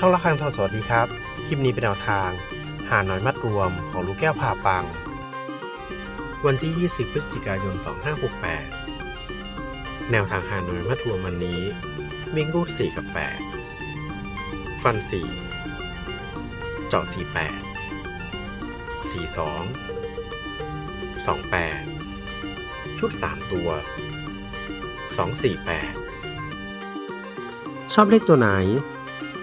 ช่องละครังทองสวัสดีครับ คลิปนี้เป็นแนวทาง หาน้อยมัดรวมของลูกแก้วผ่าปัง วันที่ 20 พฤศจิกายน 2568 แนวทางหาน้อยมัดรวมวันนี้วิ่งรูด 4 กับ 8 ฟัน 4 เจาะ 48 42 28 ชุด 3 ตัว 248 ชอบเลขตัวไหน